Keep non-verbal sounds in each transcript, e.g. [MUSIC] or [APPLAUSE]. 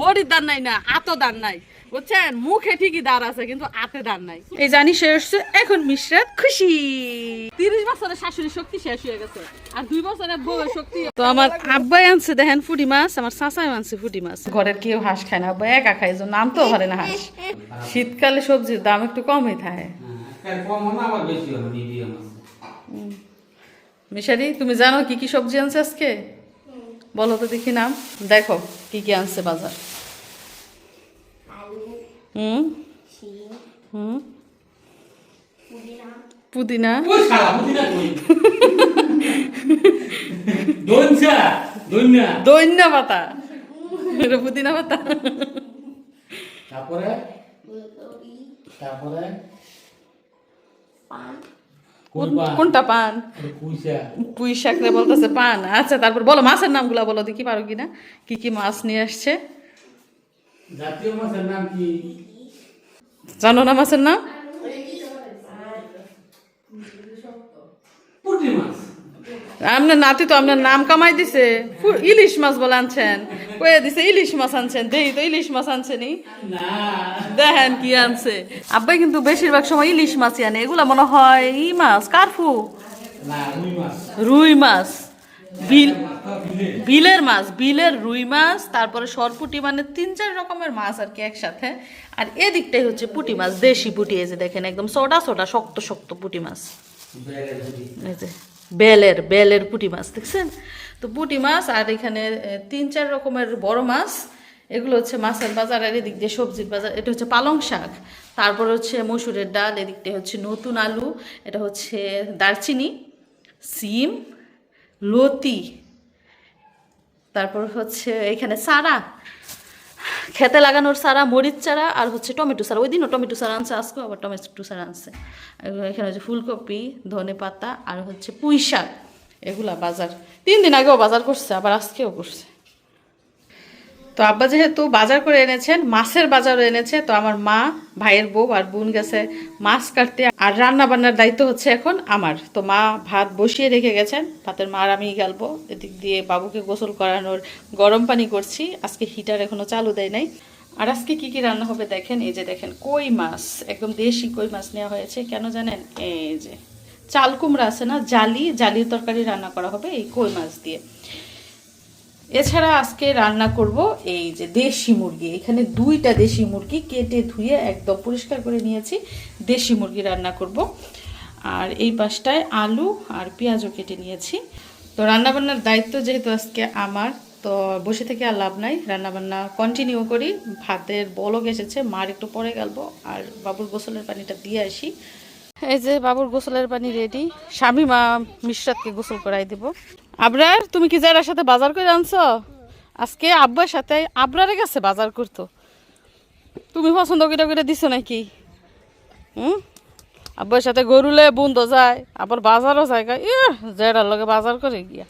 বডির দান নাই না আতো দান নাই। বুঝছেন? মুখে ঠিকই দাঁড় আছে কিন্তু আতে দান নাই। এই জানি সে এসছে এখন মিশ্রাত খুশি। তিরিশ বছরের শাশুড়ি শক্তি শেষ হয়ে গেছে আর দুই বছরের বউয়ের শক্তি তো আমার আব্বাই আনছে দেখেন ফুটি মাছ আমার চাচাই আনছে ফুটি মাছ। ঘরের কেউ হাঁস খায় না আব্বা একা খায় যে নাম তো ঘরে না হাঁস। শীতকালে সবজির দাম একটু কমই থাকে। হ্যাঁ, আছে। মিশারি তুমি জানো কি কি সবজি আনছে আজকে? বলো তো দেখি নাম। দেখো কি কি আনছে বাজার। হুম? হুম? পুদিনা। দৈন্য পাতা। এটা পুদিনা পাতা। তারপরে? তারপরে? পান। কোনটা পান? পুঁই শাকরে বলতেছে পান। আচ্ছা তারপর বলো মাছের নামগুলো বলো দেখি পারো কিনা? কি কি মাছ নিয়ে আসছে? জাতীয় মাছের নাম কি? জানো না মাছের নাম পুঁটি মাছ আপনার নাতি তো আপনার নাম কামাই দিছে। ইলিশ মাছ বলে আনছেন। কয়ে দিছে ইলিশ মাছ আনছেন দেহি তো ইলিশ মাছ আনছেনি দেখেন কি আনছে। আব্বাই কিন্তু বেশিরভাগ সময় ইলিশ মাছই আনে। এগুলা মনে হয় ই মাছ কারফু। রুই মাছ। বিল বিলের মাছ বিলের। রুই মাছ তারপরে সরপুটি মানে তিন চার রকমের মাছ আর কি একসাথে। আর এদিকটাই হচ্ছে পুটি মাছ দেশি পুঁটি এই যে দেখেন একদম সোটা সোটা শক্ত শক্ত পুটি মাছ। এই যে। বেলের বেলের পুঁটি মাছ, দেখছেন? তো পুঁটি মাছ আর এখানে তিন, চার রকমের বড় মাছ। এগুলো হচ্ছে মাছের বাজার আর এদিক দিয়ে সবজির বাজার, এটা হচ্ছে পালং শাক। তারপর হচ্ছে মসুরের ডাল এদিকটা হচ্ছে নতুন আলু, এটা হচ্ছে দারচিনি, সিম, লতি। তারপর হচ্ছে এখানে সারা। খেতে লাগানোর সারা মরিচ চারা আর হচ্ছে টমেটো সারা ওই দিনও টমেটো সারা আনছে, আজকেও আবার টমেটো সারা আনছে। এখানে হচ্ছে ফুলকপি, ধনে পাতা আর হচ্ছে পুঁই শাক, এগুলা বাজার। তিন দিন আগেও বাজার করছে, আবার আজকেও করছে। তো আব্বা যেহেতু বাজার করে এনেছেন, মাছের বাজারও এনেছে, তো আমার মা, ভাইয়ের বউ আর বোন গেছে মাছ কাটতে আর রান্না বান্নার দায়িত্ব হচ্ছে এখন আমার। তো মা ভাত বসিয়ে রেখে গেছেন, ভাতের মার আমি গেলবো। এদিক দিয়ে বাবুকে গোসল করানোর গরম পানি করছি, আজকে হিটার এখনও চালু দেয় নাই। আর আজকে কি কি রান্না হবে দেখেন, এই যে দেখেন, কই মাছ, একদম দেশি কই মাছ নেওয়া হয়েছে, কেন জানেন? এই যে চাল কুমড়া আছে না, জালি, জালির তরকারি রান্না করা হবে এই কই মাছ দিয়ে। এছাড়া আজকে রান্না করব এই যে দেশি মুরগি। এখানে দুইটা দেশি মুরগি কেটে ধুয়ে একদম পরিষ্কার করে নিয়েছি। দেশি মুরগি রান্না করব। আর এই পাশটায় আলু আর পেঁয়াজও কেটে নিয়েছি। তো রান্নাবান্নার দায়িত্ব যেহেতু আজকে আমার, তো বসে থেকে আর লাভ নাই। রান্নাবান্না কন্টিনিউ করি। ভাতের বলক এসেছে, মার একটু পরে গেলবো আর বাবুর গোসলের পানিটা দিয়ে আসি। এই যে বাবুর গোসলের পানি রেডি স্বামী মা মিশ্রাতকে গোসল করাই দিব। আবরার, তুমি কি যারার সাথে বাজার করে আনছো? আজকে আব্বার সাথে আবরারে গেছে বাজার করতো। তুমি পছন্দ করে করে দিছো নাকি? হুম? আব্বার সাথে গরুলে বন্ধ যায়, আবার বাজারও যায় জেরার লগে বাজার করে গিয়া।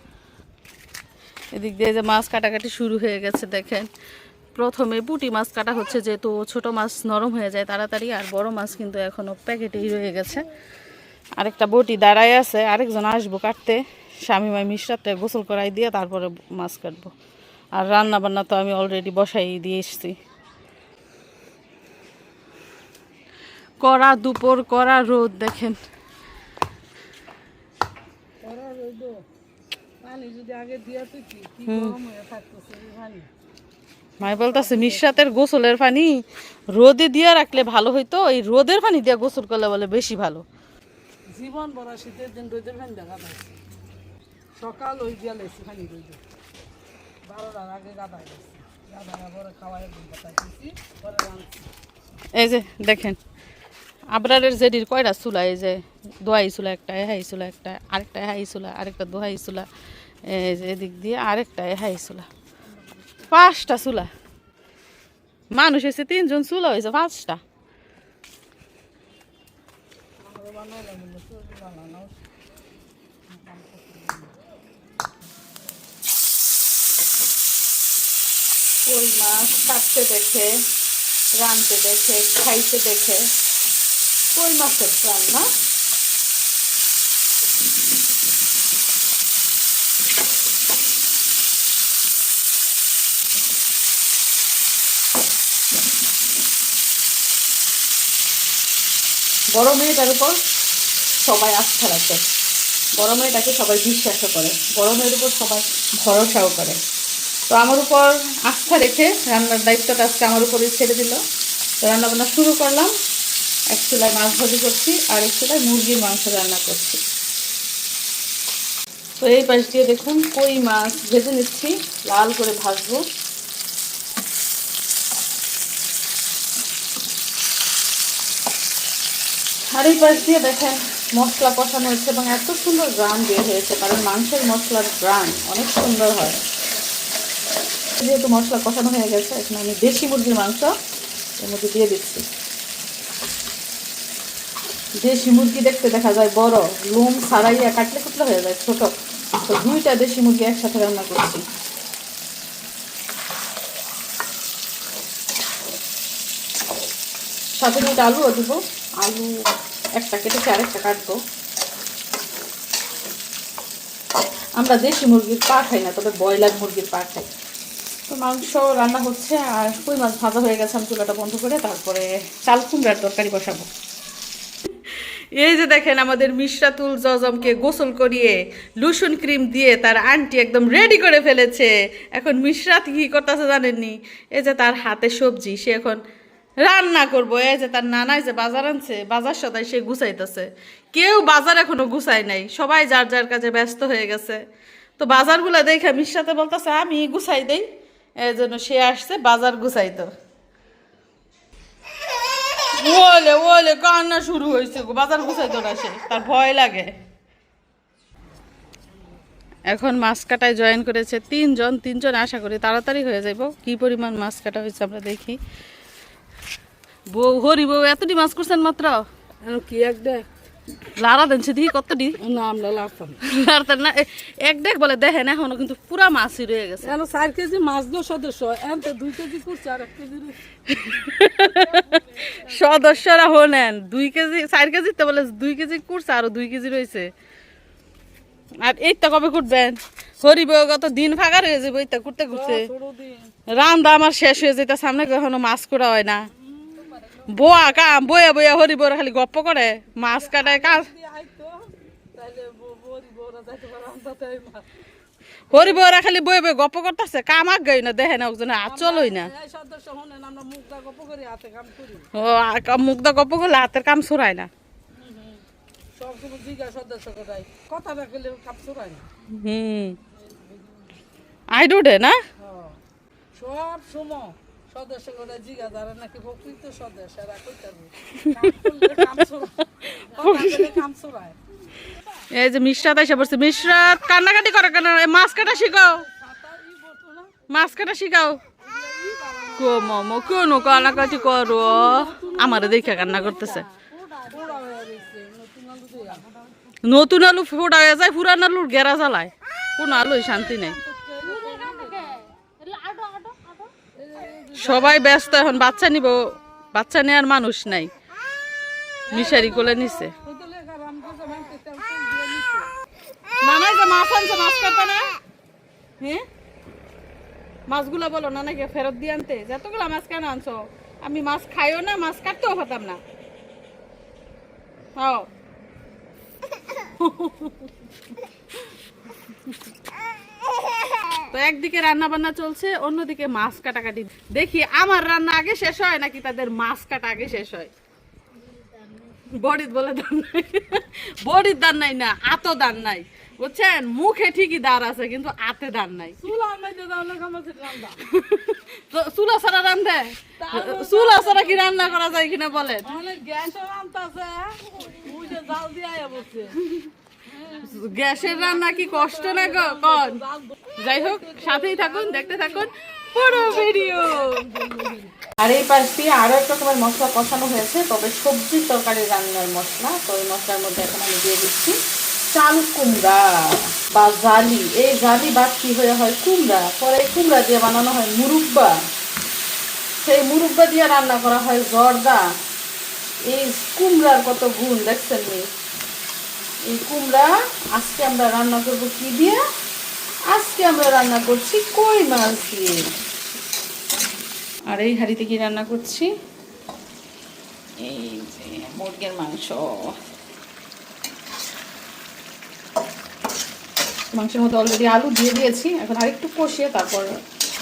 এদিক দিয়ে যে মাছ কাটাকাটি শুরু হয়ে গেছে, দেখেন। প্রথমে পুঁটি মাছ কাটা হচ্ছে, যেহেতু ছোট মাছ নরম হয়ে যায় তাড়াতাড়ি, আর বড় মাছ কিন্তু এখনও প্যাকেটেই রয়ে গেছে। আরেকটা বটি দাঁড়ায় আছে, আরেকজন আসব কাটতে। স্বামী মাই মিশ্রাতে গোসল করাই দিয়ে তারপরে মাছ কাটবো। আর রান্না বান্না তো আমি অলরেডি বসাই দিয়ে এসছি। কড়া দুপুর কড়া রোদ দেখেন। মাই বলতেছে মিশ্রাতের গোসলের পানি রোদে দিয়ে রাখলে ভালো হইতো এই রোদের পানি দিয়ে গোসল করলে বলে বেশি ভালো। জীবন বড় শীতের দিন রোদের ফানি দেখা যায় সকাল ওই দিয়া লেছি ফানি রোদে বারোটার আগে গাদায় গেছি। গাদায় পরে খাওয়াই দিয়েছি পরে রাঁধছি। এই যে দেখেন আবরারের জেডির কয়টা চুলা? এই যে দোয়াই চুলা একটা এহাই চুলা একটা আরেকটা এহাই চুলা আরেকটা দোহাই চুলা এই যে এদিক দিয়ে আরেকটা এহাই চুলা। পাঁচটা চুলা। মানুষ এসে তিনজন চুলা হয়েছে পাঁচটা। কই মাছ কাটতে দেখে, রানতে দেখে, খাইতে দেখে। কই মাছের রান্না বড় মেয়েটার উপর সবাই আস্থা রাখে। বড় মেয়েটাকে সবাই বিশ্বাসও করে। বড় মেয়ের উপর সবাই ভরসাও করে। তো আমার উপর আস্থা রেখে রান্নার দায়িত্বটা আজকে আমার উপরে ছেড়ে দিল। তো রান্নাবান্না শুরু করলাম। এক চুলায় মাছ ভাজি করছি আর এক চুলায় মুরগির মাংস রান্না করছি। তো এই পাশ দিয়ে দেখুন কই মাছ ভেজে নিচ্ছি, লাল করে ভাজবো। আর এই পাশ দিয়ে দেখেন মশলা কষানো হয়েছে এবং এত সুন্দর গ্রান বের হয়েছে, কারণ মাংসের মশলার গ্রান অনেক সুন্দর হয়। যেহেতু মশলা কষানো হয়ে গেছে, এখন আমি দেশি মুরগির মাংস এর মধ্যে দিয়ে দিচ্ছি। দেশি মুরগি দেখতে দেখা যায় বড়, লোম ছাড়াইয়া কাটলে কুটলে হয়ে যায় ছোট। তো দুইটা দেশি মুরগি একসাথে রান্না করছি। সাথে দুইটা আলুও দিব। আলু একটা কেটেছি, আরেকটা কাটবো। আমরা দেশি মুরগির পা খাই না, তবে ব্রয়লার মুরগির পা খাই। তো মাংস রান্না হচ্ছে আর কই মাছ ভাজা হয়ে গেছে, আমি চুলাটা বন্ধ করে তারপরে চাল কুমড়ার তরকারি বসাবো। এই যে দেখেন আমাদের মিশরাতুল জজমকে গোসল করিয়ে লুসুন ক্রিম দিয়ে তার আন্টি একদম রেডি করে ফেলেছে। এখন মিশরাত কি করতেছে জানেননি? এই যে তার হাতে সবজি, সে এখন রান্না করব। এই যে তার নানাই যে বাজার আনছে, বাজার সদাই সে গুছাইতেছে। কেউ বাজার এখনও গুছাই নাই, সবাই যার যার কাজে ব্যস্ত হয়ে গেছে। তো বাজারগুলো দেখে মিশরাতে বলতেছে, আমি গুছাই দেই। এই জন্য সে আসছে, বাজার গুছাইতো। ওলে ওলে, কান্না শুরু হয়েছে বাজার গুছাইতো না সে, তার ভয় লাগে। এখন মাছ কাটায় জয়েন করেছে তিনজন তিনজন আশা করি তাড়াতাড়ি হয়ে যাইব। কি পরিমাণ মাছ কাটা হয়েছে আমরা দেখি। বউ, হরি বউ, এতটি মাছ করছেন মাত্র? কি এক দেখ। লারা দেনছে দেখি কতটি না আমরা লাগতাম লাড়তেন না এক দেখ বলে দেখেন এখনও কিন্তু পুরা মাছই রয়ে গেছে। এখন চার কেজি মাছ দো সদস্য এখন তো দুই কেজি করছে আর এক কেজি সদস্যরা হলেন দুই কেজি চার কেজি তো বলে দুই কেজি কুড়ছে আরও দুই কেজি রয়েছে। আর এই তো কবে কুটবেন? হরিব কত দিন ফাঁকা রয়ে যাবে এই তো কুটতে কুটতে। রান্দা আমার শেষ হয়ে যেতে সামনে কখনো মাছ করা হয় না। বোয়া কাম বয়া বয়া হরিবর খালি গপ্প করে মাছ কাটায় কাজ মাছ হরিবরা খালি বয়ে বয়ে গপ্প করতেছে কাম আগ গই না দেখে না ওজন না। হাতে কাম করি। ও মুগ্ধা গপ্প করলে হাতের কাম সরায় না। না হুম। আই ডুডে না। সব সময়। [LAUGHS] এই যে মিশরাত এসে পড়ছে। মিশরাত কান্নাকাটি করে কেন? মাছ কাটা শিখাও। মাছ কাটা শিখাও। কো মমো, কোন কান্নাকাটি করো। আমারে দেখে কান্না করতেছে। নতুন আলু ফোটা যায় পুরান আলুর গেরা জ্বালায়। কোন আলুই শান্তি নেই। সবাই ব্যস্ত এখন, বাচ্চা নিব, বাচ্চা নেওয়ার মানুষ নাই। মিশারি কোলে নিছে। নানাই যে মাছ আনছে, মাছ কাটবে না? হ্যাঁ মাছগুলো বলো নানাকে ফেরত দিয়ে আনতে? যতগুলো মাছ কেন আনছো? আমি মাছ খাইও না, মাছ কাটতেও পাতাম না। ও তো একদিকে রান্না বান্না চলছে অন্যদিকে মাছ কাটাকাটি। দেখি আমার রান্না আগে শেষ হয় নাকি তাদের মাছ কাটা আগে শেষ হয়? বডির বলে দান নাই। বডির দান নাই না আতো দান নাই। বুঝছেন? মুখে ঠিকই দাঁড় আছে কিন্তু আতে দান নাই। চুলা ছাড়া রান্ধে? চুলা ছাড়া কি রান্না করা যায় কিনা বলেন? তাহলে গ্যাসও গ্যাসের রান্না কি কষ্ট না কন। যাই হোক, সাথেই থাকুন, দেখতে থাকুন পুরো ভিডিও। আর এই পাশ দিয়ে এক রকমের মশলা কষানো হয়েছে, তবে সবজির তরকারি রান্নার মশলা। তো এই মশলার মধ্যে এখন আমি দিয়ে দিচ্ছি চাল কুমড়া বা জালি। এই জালি বা কি হয়ে হয়? কুমড়া। পরে কুমড়া দিয়ে বানানো হয় মুরব্বা। সেই মুরব্বা দিয়ে রান্না করা হয় জর্দা। এই কুমড়ার কত গুণ, দেখছেন নি? এই কুমড়া, আজকে আমরা রান্না করব কি দিয়ে? আজকে আমরা রান্না করছি কই মাছ দিয়ে। আর এই হাঁড়িতে কি রান্না করছি? এই যে মুরগির মাংস। মাংসের মধ্যে অলরেডি আলু দিয়ে দিয়েছি, এখন আরেকটু কষিয়ে তারপর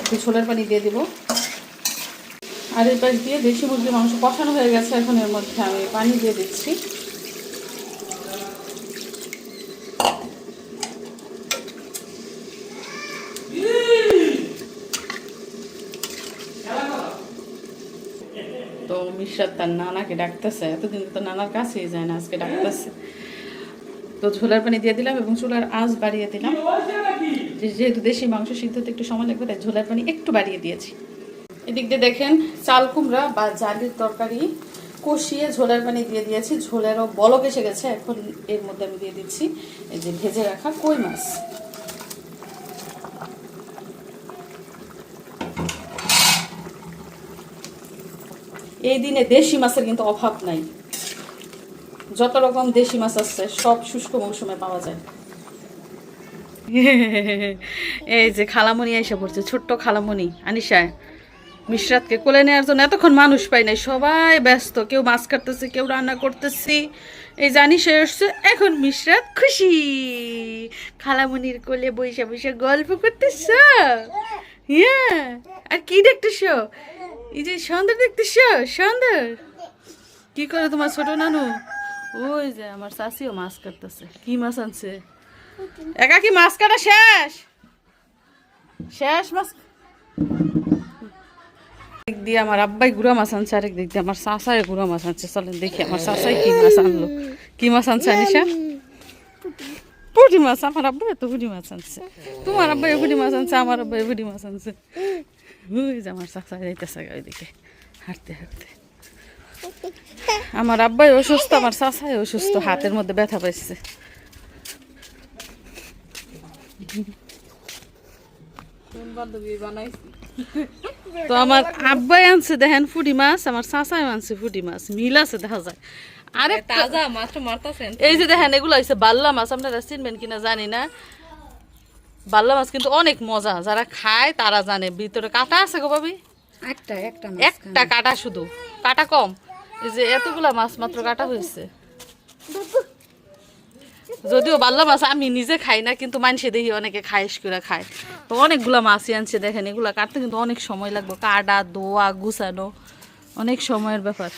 একটু ছোলার পানি দিয়ে দেবো। আর এই পাশ দিয়ে দেশি মুরগির মাংস কষানো হয়ে গেছে, এখন এর মধ্যে আমি পানি দিয়ে দিচ্ছি। তো মিশ্রাত তার নানাকে ডাকতেছে। এতদিন তো নানার কাছেই যায় না, আজকে ডাকতেছে। তো ঝোলার পানি দিয়ে দিলাম এবং চুলার আঁচ বাড়িয়ে দিলাম। যেহেতু দেশি মাংস সিদ্ধ হতে একটু সময় লাগবে, তাই ঝোলার পানি একটু বাড়িয়ে দিয়েছি। এদিক দিয়ে দেখেন, চাল কুমড়া বা জালির তরকারি কষিয়ে ঝোলার পানি দিয়ে দিয়েছি। ঝোলেরও বলক এসে গেছে, এখন এর মধ্যে আমি দিয়ে দিচ্ছি। এই যে ভেজে রাখা কই মাছ। এই দিনে দেশি মাছের কিন্তু অভাব নাই। যত রকম দেশি মাছ আছে সব শুষ্ক মৌসুমে পাওয়া যায়। [LAUGHS] এই যে খালামণি এসে পড়ছে, ছোট্ট খালামণি আনিশায় মিশরাতকে কোলে নেওয়ার জন্য এতক্ষণ মানুষ পাই নাই, সবাই ব্যস্ত, কেউ মাছ কাটতেছে, কেউ রান্না করতেছি। এই জানি সে এসছে, এখন মিশরাত খুশি। খালামণির কোলে বসে বসে গল্প করতেছ। হ্যাঁ আর কি দেখতেছ? এই যে সুন্দর দেখতেছ? সুন্দর কি করে তোমার ছোট নানু? ওই যে আমার শাশিও মাছ কাটতেছে। কি মাছ আনছে? একা কি মাছ কাটা শেষ? শেষ মাছ? দিক দিয়ে আমার আব্বাই গুড়া মাছ আনছে, আরেক দিক দিয়ে আমার শাসায় গুড়া মাছ আনছে। চলেন দেখি আমার শাসাই কি মাছ আনলো। কি মাছ আনছে আনিশা? পুঁটি মাছ। আমার আব্বাই তো পুঁটি মাছ আনছে। তোমার আব্বাই পুঁটি মাছ আনছে, আমার আব্বাই পুঁটি মাছ আনছে। আমার যাইতেছে ওইদিকে হাঁটতে হাঁটতে। আমার আব্বাই অসুস্থ আমার শাসাই অসুস্থ হাতের মধ্যে ব্যথা পাইছে। তো আমার আব্বাই আনছে দেখেন ফুটি মাছ আমার চাচাই আনছে ফুটি মাছ মিল আছে দেখা যায়। আরে তাজা মাছটা মারতাছেন। এই যে দেখেন এগুলো হচ্ছে বাল্লা মাছ আপনারা চিনবেন কিনা জানি না। বাল্লা মাছ কিন্তু অনেক মজা। যারা খায় তারা জানে। ভিতরে কাটা আছে গো ভাবি? একটা একটা একটা কাটা শুধু। কাটা কম। এই যে এতগুলা মাছ মাত্র কাটা হয়েছে। যদিও বাল্লা মাছ আমি নিজে খাই না কিন্তু মানুষে দেখি অনেকে খাইস করে খায়। তো অনেকগুলা মাছই আনছে দেখেন এগুলা কাটতে কিন্তু অনেক সময় লাগবে। কাটা দোয়া গুছানো অনেক সময়ের ব্যাপার।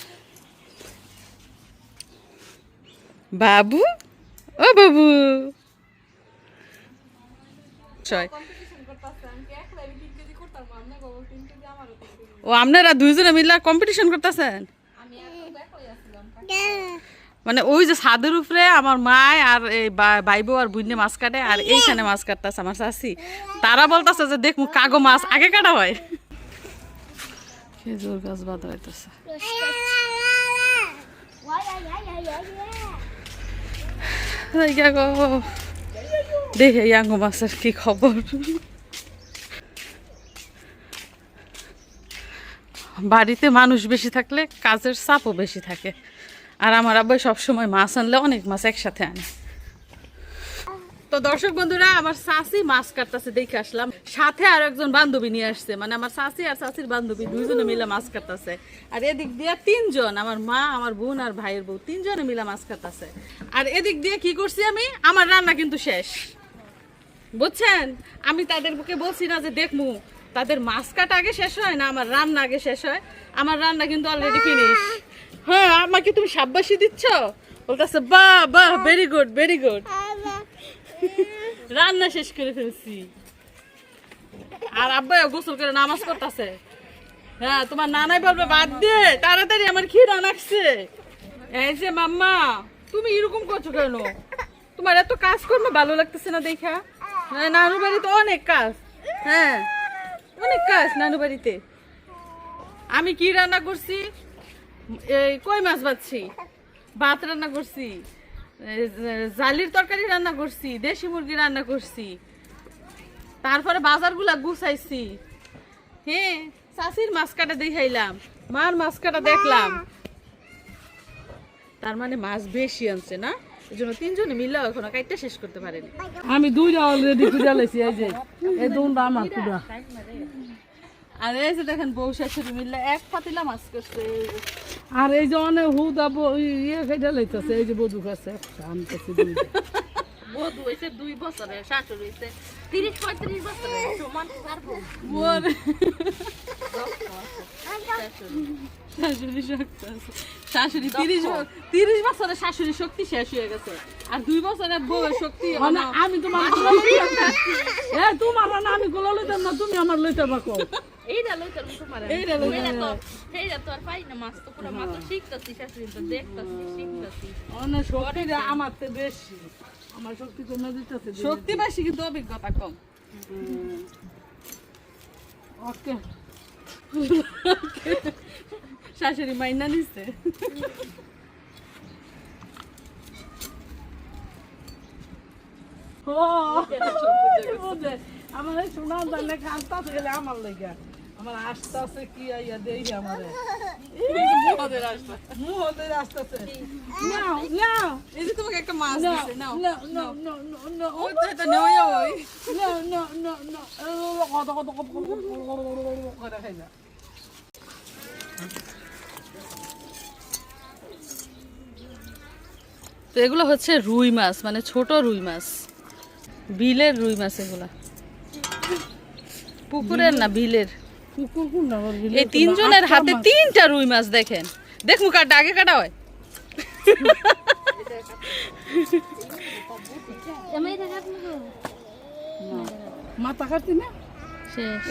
বাবু? ও বাবু। ছয় ও আপনারা দুইজনে মিলে কম্পিটিশন করতেছেন? মানে ওই যে ছাদের উপরে আমার মা আর এই বা- ভাইবো আর বুঝনে মাছ কাটে আর এইখানে মাছ কাটতেছে আমার শাশি তারা বলতেছে যে দেখ কাগো মাছ আগে কাটা হয়। খেজুর গাছ বাঁধা হইতেছে গো দেখে ইয়াঙ্গো খবর? বাড়িতে মানুষ বেশি থাকলে কাজের চাপও বেশি থাকে। আর আমার আব্বাই সবসময় মাছ আনলে অনেক মাছ একসাথে আনে। তো দর্শক বন্ধুরা, আমার শাশি মাছ কাটতেছে দেখে আসলাম। সাথে আর একজন বান্ধবী নিয়ে আসছে। মানে আমার শাশি আর শাশির বান্ধবী দুইজনে মিলে মাছ কাটতেছে। আর এদিক দিয়ে তিনজন, আমার মা, আমার বোন আর ভাইয়ের বউ, তিনজনে মিলে মাছ কাটতেছে। আর এদিক দিয়ে কি করছি আমি? আমার রান্না কিন্তু শেষ। বুঝছেন? আমি তাদের বুকে বলছি না যে দেখমু, তাদের মাছ কাটা আগে শেষ হয় না আমার রান্না আগে শেষ হয়? আমার রান্না কিন্তু অলরেডি ফিনিশ হ্যাঁ আমাকে তুমি সাব্বাসী দিচ্ছ? বলতেছে, বাহ বাহ ভেরি গুড ভেরি গুড রান্না শেষ করে ফেলছি। আর আব্বাইও গোসল করে নামাজ পড়তাছে। হ্যাঁ তোমার নানাই বলবে, বাদ দে, তাড়াতাড়ি আমার খিদা লাগছে। এই যে মাম্মা, তুমি এরকম করছ কেন? তোমার এত কাজ করবে ভালো লাগতেছে না দেখা? নানু বাড়িতে অনেক কাজ। হ্যাঁ অনেক কাজ নানু বাড়িতে। আমি কি রান্না করছি? এই কই মাছ বাচ্ছি ভাত রান্না করছি। জালির তরকারি রান্না করছি, দেশি মুরগি রান্না করছি। তারপরে বাজারগুলা গুছাইছি। হ্যাঁ চাষির মাছ কাটা দেখাইলাম, মার মাছ কাটা দেখলাম। তার মানে মাছ বেশি আনছে না? এই জন্য তিনজনে মিললেও এখনও কাইটটা শেষ করতে পারেনি। আমি দুইটা অলরেডি লাইছি এই যে এই দুটা আমার কুড়া আর এই যে দেখেন বউ শাশুড়ি মিললে এক পাতিলা মাছ করছে। আর এই যে অনেক হুদা ব- ইয়ে খেটে লাইতেছে এই যে বধু কাছে আনতেছে দুইটা। হয়েছে দুই বছরে শাশুড়ি হয়েছে তিরিশ পঁয়ত্রিশ বছরে সমান পারব শাশুড়ি শক্তি আছে। শাশুড়ি তিরিশ তিরিশ বছরে শাশুড়ি শক্তি শেষ হয়ে গেছে আর দুই বছরে বউয়ের শক্তি মানে আমি তোমার না। তোমার না আমি লইতাম না তুমি আমার লইতে পাকো এইটা তোমার। তো এইটা তো আর পাই না মাছ তো পুরো মাত্র শিখতেছি শাশুড়ি তো দেখতেছি শিখতেছি অনেক শক্তিটা আমার তো বেশি আমার শক্তি কমে দিতেছে শক্তি বেশি কিন্তু অভিজ্ঞতা কম। ওকে। শাশুড়ি মাইনা নিচ্ছে আমার সোনা দানে কাঁদতে আমার লেগে আমার আস্তে আস্তে কি আইয়া দেই আমারে ওদের আসবে মুহ হতে আসতেছে নাও নাও এই যে তোমাকে একটা মাছ দিছে নাও no, no, no. ওই তো এটা ওই no, no, no. কত কত কত কত করে খাই না তো এগুলো হচ্ছে রুই মাছ মানে ছোট রুই মাছ বিলের রুই মাছ এগুলা পুকুরের না বিলের এই তিনজনের হাতে তিনটা রুই মাছ দেখেন। দেখমু কাটা আগে কাটা হয়। মাথা কাটি না?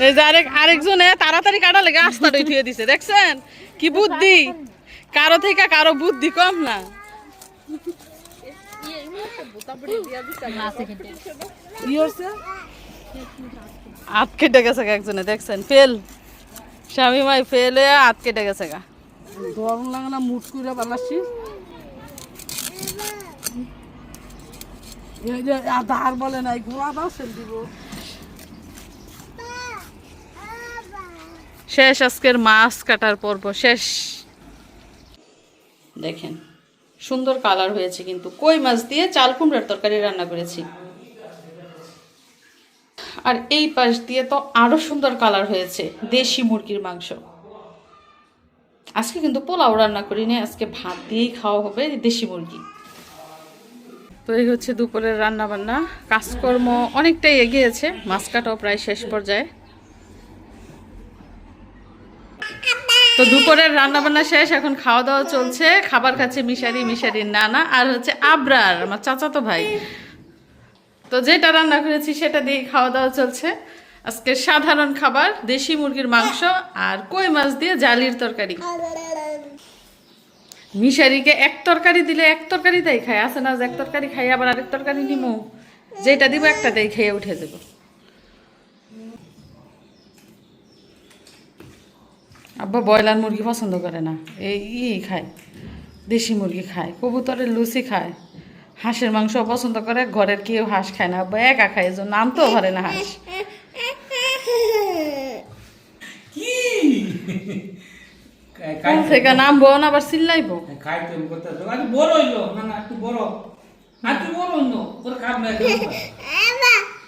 এই যে আরেক আরেকজনে তাড়াতাড়ি কাটা লেগে আস্তাটা উঠিয়ে দিছে দেখছেন? কি বুদ্ধি? কারও থেকে কারও বুদ্ধি কম না। হচ্ছে? আত কেটে গেছে একজনে দেখছেন? ফেল। স্বামী মাই ফেল আত কেটে গেছে গা। গরম লাগে না মুট করে যে আধার বলে নাই ঘোড়া দাও সেল দিব। শেষ আজকের মাছ কাটার পর্ব শেষ। দেখেন সুন্দর কালার হয়েছে কিন্তু। কই মাছ দিয়ে চাল কুমড়ার তরকারি রান্না করেছি? আর এই পাশ দিয়ে তো আরও সুন্দর কালার হয়েছে, দেশি মুরগির মাংস। আজকে কিন্তু পোলাও রান্না করিনি, আজকে ভাত দিয়েই খাওয়া হবে দেশি মুরগি। তো এই হচ্ছে দুপুরের রান্না বান্না কাজকর্ম অনেকটাই এগিয়েছে মাছ কাটাও প্রায় শেষ পর্যায়ে। তো দুপুরের রান্না বান্না শেষ, এখন খাওয়া দাওয়া চলছে, খাবার খাচ্ছে মিশারি মিশারির নানা আর হচ্ছে আবরার, আমার চাচাতো ভাই। তো যেটা রান্না করেছি সেটা দিয়ে খাওয়া দাওয়া চলছে। আজকে সাধারণ খাবার, দেশি মুরগির মাংস আর কই মাছ দিয়ে জালির তরকারি। মিশারিকে এক তরকারি দিলে এক তরকারি তাই খায়, আছে না এক তরকারি খাই, আবার আরেক তরকারি নিমো। যেটা দিব একটা দিয়ে খেয়ে উঠে দেবো। আব্বা ব্রয়লার মুরগি পছন্দ করে না, এই খায়, দেশি মুরগি খায়, কবুতরের লুচি খায়। হাঁসের মাংস পছন্দ করে ঘরের কেউ হাঁস খায় না একা খায় এই জন্য তো ঘরে না হাঁস। [LAUGHS] থেকে নামবো না আবার চিল্লাইবো? বড় হইল। না না একটু বড়। না একটু বড় হইল। তোর কাম নাই [LAUGHS]